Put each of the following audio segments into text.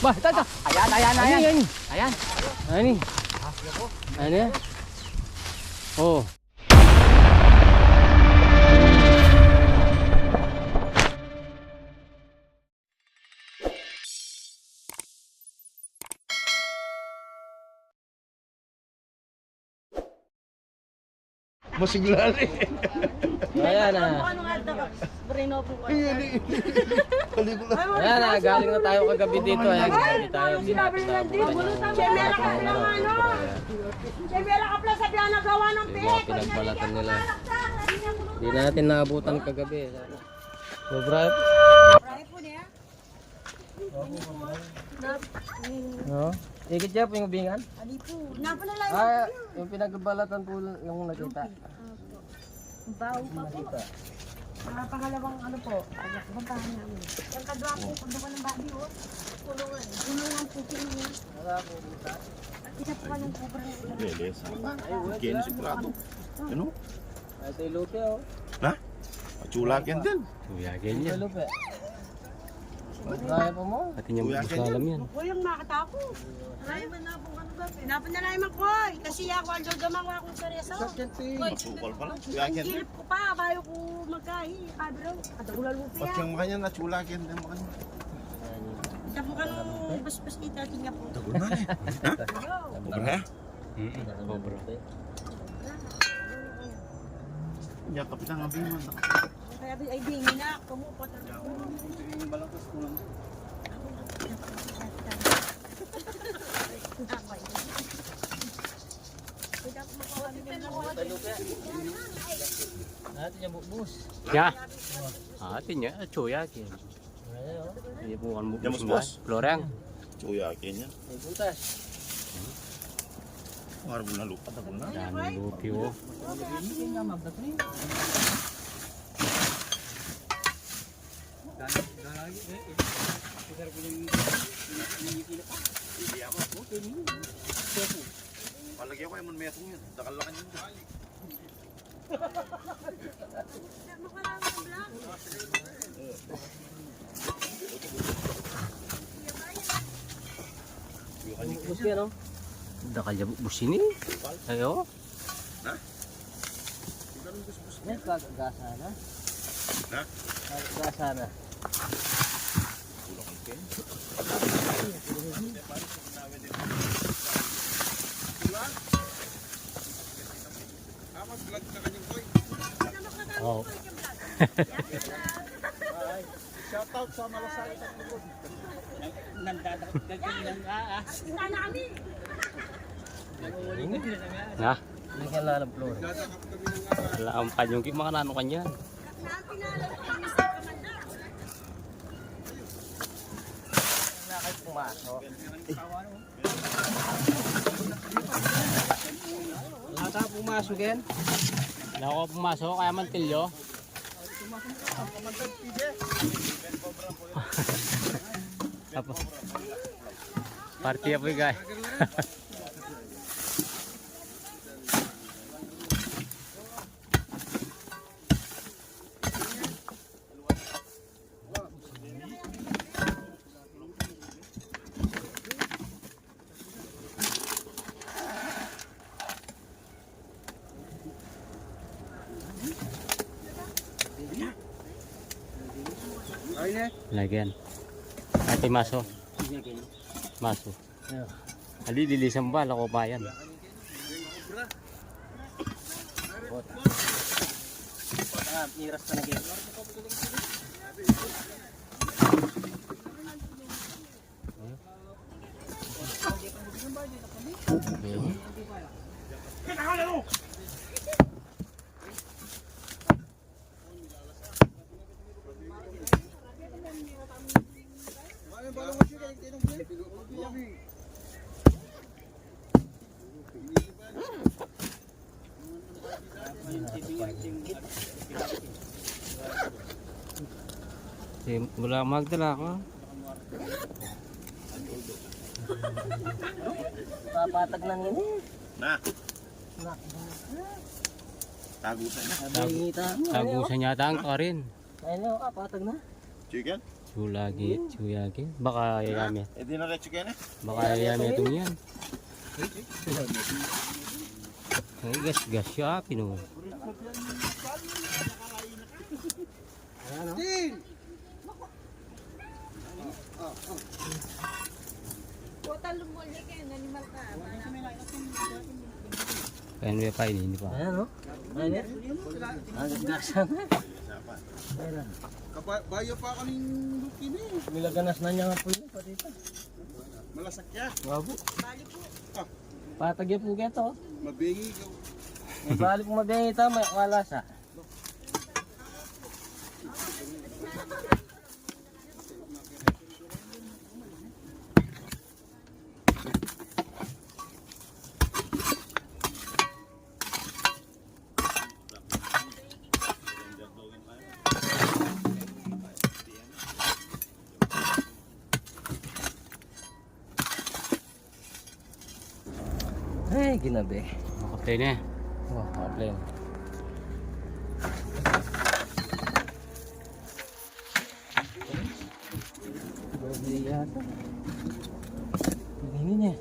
Ba, ito, ito. Ayan, ayan, Ano ayan. yan? Ayan. Ano yan? Ano yan? Oh. Masigla rin. Ayan na. Ano nga ito? Brino po ko. Pelikula. Ayan na, galing na tayo kagabi dito. Ayan, gabi tayo. Sinapit na Chemera ka pala ng ano? Chemera ka pala sa biyan na gawa ng pihit. pinagbalatan nila. Hindi natin naabutan kagabi. Sobra. No? Ikit siya po yung bingan? Ali po. Napanalay. Ah, yung pinagbalatan po yung nakita. Bawo pa po. Mga pangalawang ano po. Babahan namin. Yung kadwa po, kadwa ng babi oh. Kulungan. Kulungan po kini. At isa po ng kubra ng ulan. Beles. Kaya si Prado. Ano? Ay, ito yung lupe oh. Ha? Chulakin din. Niya. Ito lupe. Kaya pa mo? Pati niya Kuya, mas alam yan. Ko yung nakatako. Ay, man na po ano ba? Napanalay man ko. eh. Kasi ako aldo gamang ako sa reso. Masukal pala. Chulakin din. Kilip ko pa, bayo ko magkahi. Kabro, kadagulan mo pa yan. siyang makanya na chulakin din makanya. Ito po kanong bas-bas kita tingnan po. Tagol na eh. Ha? Bubra ha? Sobra. Yan, kapitan nga biman. Kaya ay bingi na, kumupot. Natin niya bubus. Ya. Atin niya, chuyagin. Hindi po kan Yan, bubus boss. nga. Floreng. Chulakin yan. May butas. Harap na lupa. Tagol na. Yan, lupi oh. Palagi ako yung metong yun. Dakalakan yun. Bubus yan oh. Dakal niya bubus ini. Ayo. Yan, gagasa na. Ha? Gagasa na. Oh. Kita namin. Na. Lagyan lang ng floor. Wala ang panyong ki mga nano kanya. Na kayo pumasok. Wala ka pumasok yan. Wala ko pumasok kaya mantilyo. Apo. Party apa guys? Lagyan. Ate maso. Maso. Ali lilisan ba lako bayan. Miras pa na game. Si wala magdala ko. Papatag na nini. Na. Tagusan na. Tagusan yata ang karin. Ayun kapatag na. Chicken? Chulagi, chuyagi. Baka yayami. Eh di na kayo na. Baka yayami itong yan. Ay, gas gas siya, pino. Total lumuli kayo, nanimal ka. Kaya nyo pa ini, pa. Ayan o. Ayan. Ang gasan. Kabayo pa kaming lukin eh. Milaganas na niya nga po yun. Pati ito. Malasak ya. Wabo. Patag yung po geto. Mabingi ka. Balik mo mabiyan ito. May kalasa. Ay, ginabi. Makapay na. Oh, problem. Grabe yata. Tingin niya.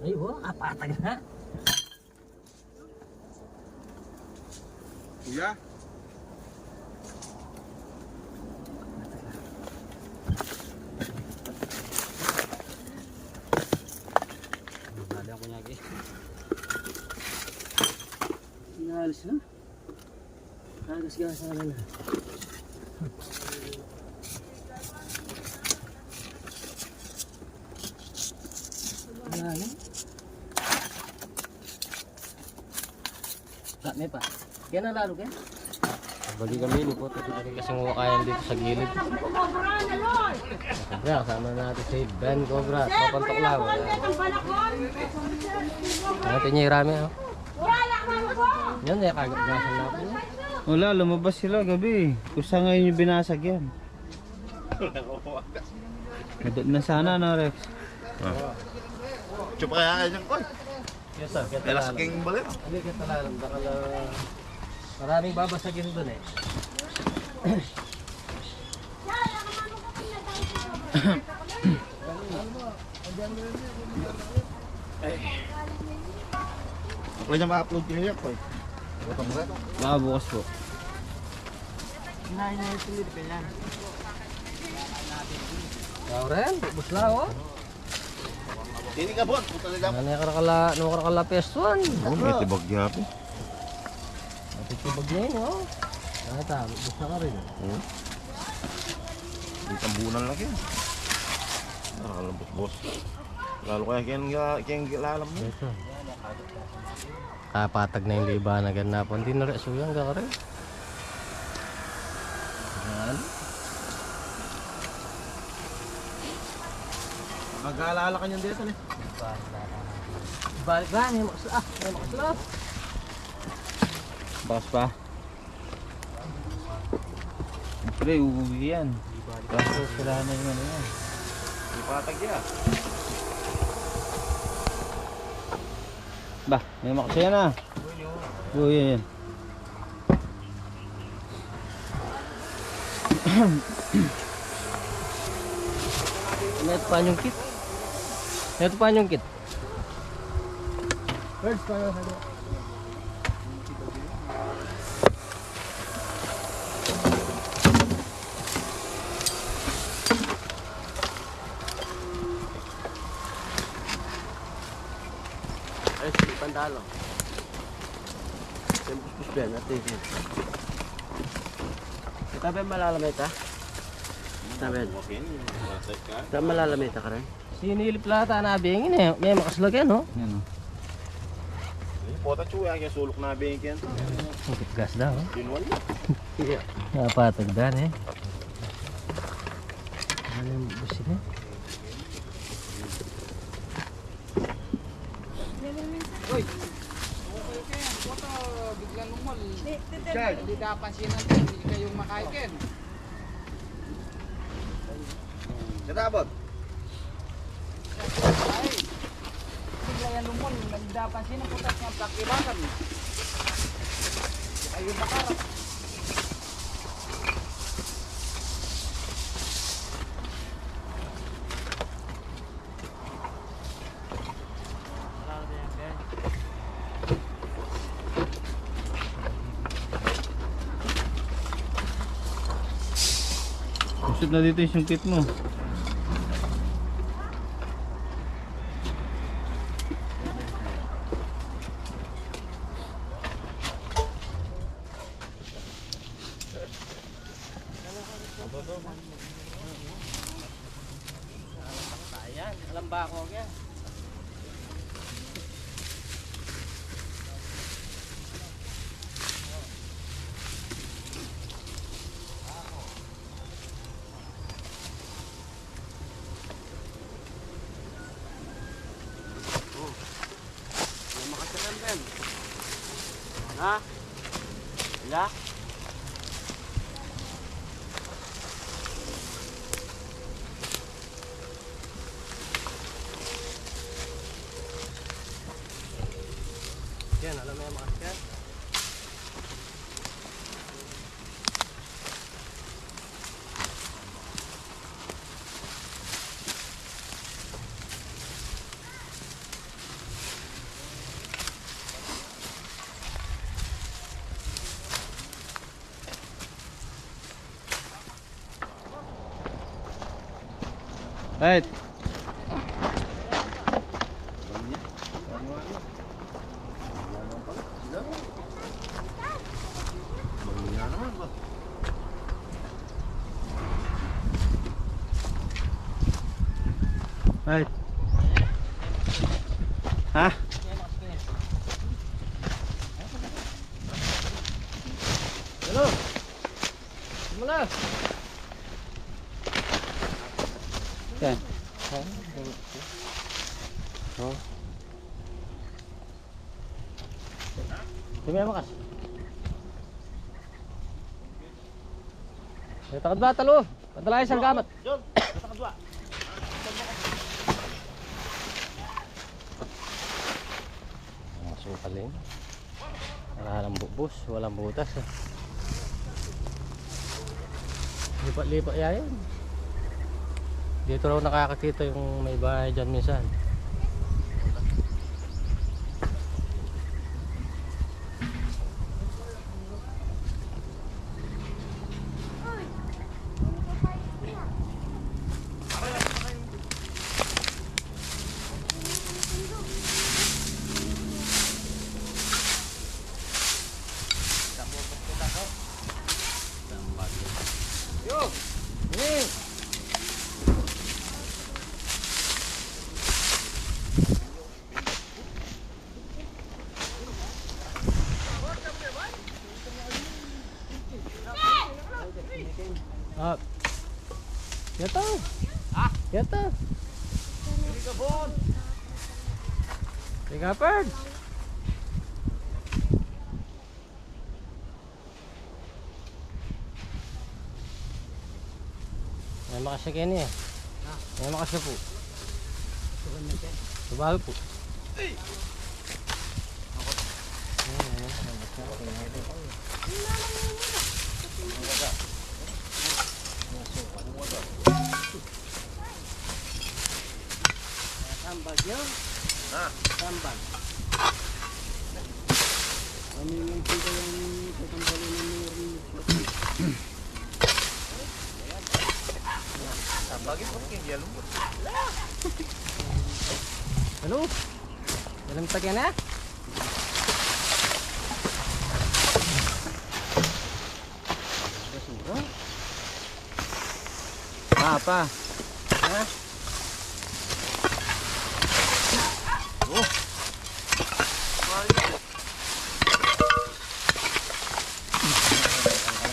Ay, oh, kapatag na. Kuya. Bali ako niya, eh. Inalis na. Nagas-gasa na na. Wala na. Ah, may pa. Yan ang lalo kaya? Bali kami, ni po. Kasi kasi mukakayan dito sa gilid. Cobra, kasama natin si Ben Cobra. Papantok lang. Natin niya irami ha. Yan, eh, kagagasan natin. Wala, lumabas sila gabi. Kusa ngayon yung binasag yan. Na sana no, Rex. Chupa kaya kayo dyan, koy. Yes sir, kaya king balik. Hindi, kaya talalam. Maraming babasagin doon eh. Ako lang ma-upload kayo yan. Butang rin. Baka bukas po. Wow rin, bus lang oh. Hindi ka, bon. Puta nila. Ano yung karakala, ano karakala pestuan? Oh, may tibag yapi. Matitibag na yun oh. Ah, tama, bus na ka rin. Hindi tambunan lang yan. Nakakalabot, boss. Lalo kaya kaya kaya lalam mo. Ito. Kapatag na yung liba na ganapon. Hindi na rin suyang ka rin. Yan. Mag-aalala ka niyan dito eh. Balik ba? May makasla. Ah, may makasla. Bakas pa. Pre, uuwi yan. Kaso sila na yung ano yan. May patag yan. Ba, may makasaya na. Oo, yan yan. Ito pa yung kit. Ito pa yung kit. Birds pa yung halo. Pandalo. Yung puspus ba yan? Ito yun. Ito ba yung malalamit ha? Ito ba yan? Ito malalamit ka rin? Sinilip lata na abingin eh. May makaslagyan no? Yan o. Yung pota chuya, kaya sulok na bingin yan. Gas daw. Dinuan mo. Napatagdan eh. Ano yung busin eh? Hindi ka pansinan hindi kayong makaikin. Natabot. Ay, bigla yan lumon, nagdapansin ang putas ng plakilakan. Ayun makarap. Na dito yung sungkit mo. Ha? Wala? Yan, alam mo yung mga yan? 哎。Dumi makas. Eh, takad ba talo? Padala isang gamat. Ang masukalin. Wala lang bubus, walang butas. Eh. Lipat-lipat yan. Dito raw nakakakita yung may bahay dyan minsan. Tiga birds. May makasya kayo niya. May makasya po. Subahal po. Sambal yun? Ha? Sambal. Ano yung pita yung tatambalin ng Hello? Dalam tagyan na? Pa, pa. Ha? Oh.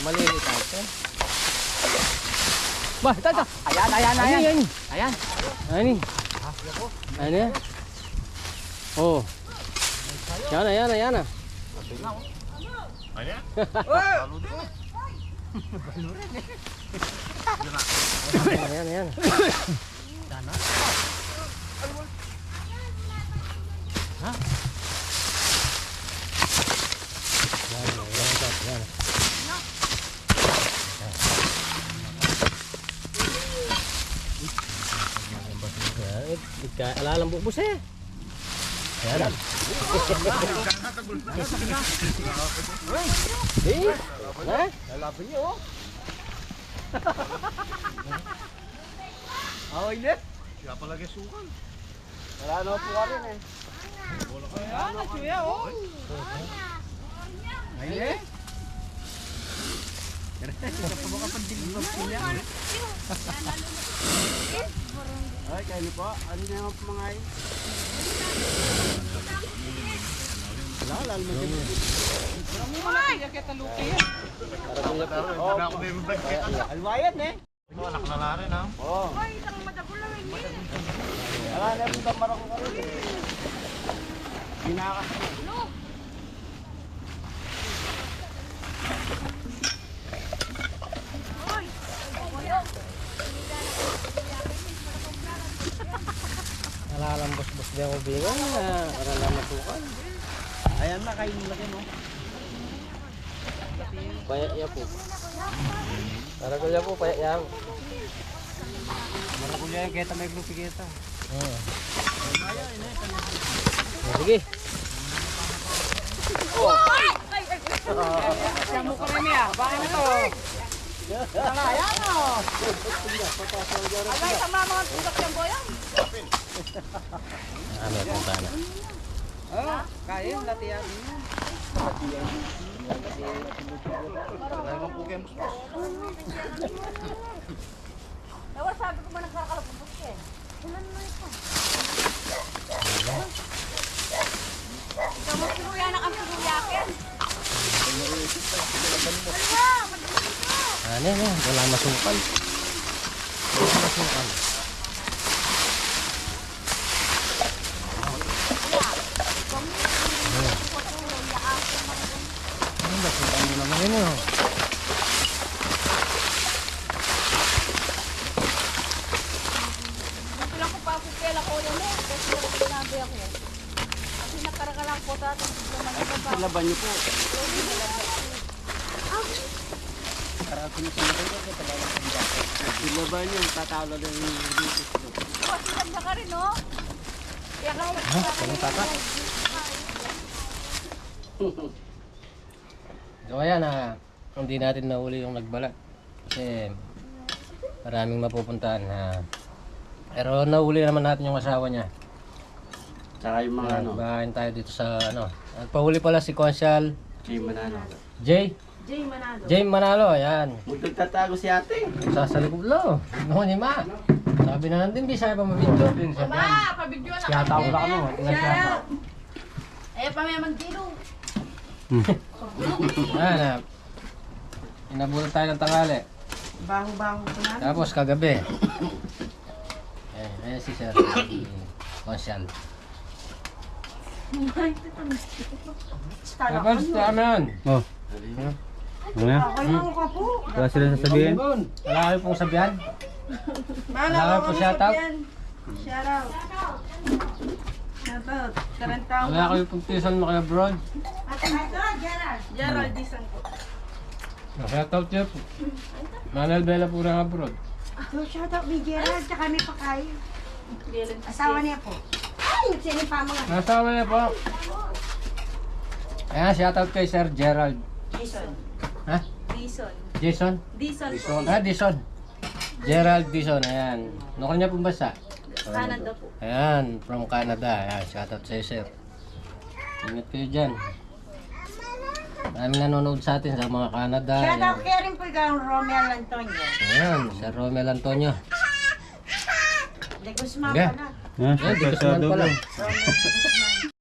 Maliliit ito. Ba, ito, ito. Ayan, ayan, Ayan, ayan. Ayan. Ayan. Ayan yan. Oh. Yan na, yan na, yan na. Ayan, ayan. Yan, yan, yan, yan. Yan, eh, di ka alalang bubus eh. Ayan. Eh, ha? Lalapin niyo oh. Oh, hindi. Siya palagi sukan. Wala na po ka rin eh. Ayan, na chuya oh. Ayun eh. Ay, kayo po. Ano na yung mga ay? Wala, lalo mo din. Wala mo mga kaya kita luki. Oh, ako din nagkita. Alwayan eh. Anak na na rin ha. Oo. Hoy, isang madagulaw eh. Wala na yung tamara ko rin. Ginaka. Nalalambos-bos din ako bigan. Uh, Nalalambasukan. Ayan na, kayo laki mo. Paya ya po. Para ko ya po, paya ya. Marakulya yung keta may grupi kita. Oh, sige. Ko rin niya. Bakit ito? Wala, ayan o. Agay, sama mga tulak yung boyang. Ah, may punta na. Oh, kaya yung latiyan. Kayo mas mas. Dawa, sabi ko ba nagkakalapos ka eh. Ulan mo ito. Ikaw mo sinuya na kang madaling ka. Ano yan, wala masukan. Wala masukan. Ano ba, sukan mo naman yun oh. Ito lang ko pa ako kaya ko yun eh. Kasi wala ko sinabi ako. Kasi nakarakalang po tatang naman ito pa. Laban niyo po. Laban niyo, na yung dito. Oh, sinanda ka rin oh. Kaya ka Ano tata? So ayan na, hindi natin nahuli yung nagbalat. Kasi maraming mapupuntahan na pero nahuli naman natin yung asawa niya. Tsaka yung mga ano, Bahain tayo dito sa ano. Nagpahuli pala si Consyal kay Manalo. Jay. Jay Manalo. Jay Manalo, ayan. Magtagtatago si ate. Sa sa likod lo. Noon ni Ma. Sabi na nandun, di sabi pa mabidyo. Ba, pabidyo na Kaya tao na kamo. Eh, pa may magdilo. Ayan na. Inabulan tayo ng tangali. Baho-baho ko na. Tapos kagabi. Eh, ayan si Sir. Si Consyal. Tapos, tama yun. Oh. Ano na? Okay lang ka po. Wala sila sasabihin? Wala kayo pong sabihan. Wala kayo pong shoutout. Shout out. Shout out. Karang tao. Wala kayo pong tuition mo kayo abroad. At ito, Gerald. Gerald Disan ko. Shoutout niyo po. Manuel Bella po ng abroad. So, shout out ni Gerald, tsaka may pakay. Asawa niya po. Ay, sinipa mo nga. Nasama niya po. Ayan, shoutout kay Sir Gerald. Dison. Ha? Dison. Jason? Dison po. Ah, Dison. Gerald Dison, ayan. Ano kanya pong basa? Canada po. Ayan, from Canada. Ayan, shoutout sa'yo, sir. Ingat kayo dyan. Maraming nanonood sa atin sa mga Canada. Shout out Ayan, kaya rin po ikaw, Romel Antonio. ayan Sir Romel Antonio. De Guzman Okay. pala. Ha? Ayan, di. Romel.